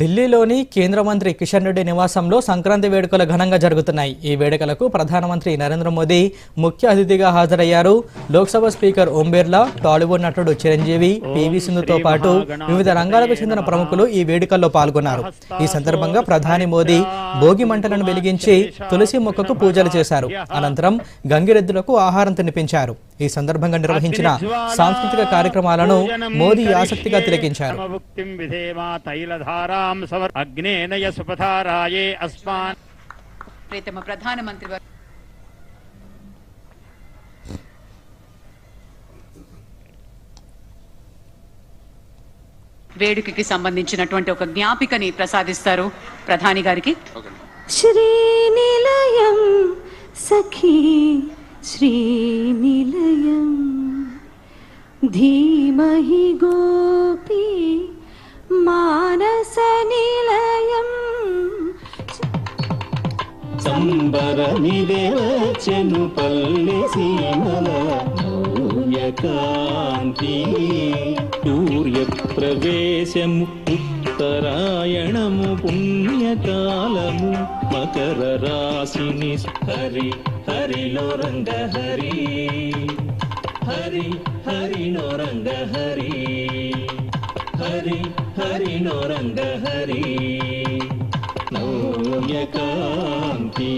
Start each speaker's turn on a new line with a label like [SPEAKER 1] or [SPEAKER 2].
[SPEAKER 1] ఢిల్లీలోని కేంద్ర మంత్రి కిషన్ రెడ్డి నివాసంలో సంక్రాంతి వేడుకలు ఘనంగా జరుగుతున్నాయి. ఈ వేడుకలకు ప్రధానమంత్రి నరేంద్ర మోదీ ముఖ్య అతిథిగా హాజరయ్యారు. లోక్సభ స్పీకర్ ఓం బిర్లా టాలీవుడ్ నటుడు చిరంజీవి పివి సింధుతో పాటు వివిధ రంగాలకు చెందిన ప్రముఖులు ఈ వేడుకల్లో పాల్గొన్నారు. ఈ సందర్భంగా ప్రధాని మోదీ భోగి మంటలను వెలిగించి తులసి మొక్కకు పూజలు చేశారు. అనంతరం గంగిరెద్దులకు ఆహారం తినిపించారు. ఈ సందర్భంగా నిర్వహించిన సాంస్కృతిక కార్యక్రమాలను మోదీ ఆసక్తిగా తిలకించారు.
[SPEAKER 2] ప్రజాం సమర్ అగ్నేనయ సుపథారాయే అస్మాన్.
[SPEAKER 3] ప్రీతమ ప్రధానమంత్రి వేడుకకి సంబంధించినటువంటి ఒక జ్ఞాపికని ప్రసాదిస్తారు ప్రధాని గారికి.
[SPEAKER 4] శ్రీ నిలయం సఖీ శ్రీనిలయం ధీమహి గో
[SPEAKER 5] సంబరమిదేవచెను పల్లె సీమల నవ్యకాంతి సూర్య ప్రవేశము ఉత్తరాయణము పుణ్యకాలము మకర రాశిని హరి హరిలో రంగ హరి. హరి హరిలో రంగ హరి. హరి హరిలో రంగ హరి. నవ్యకాంతి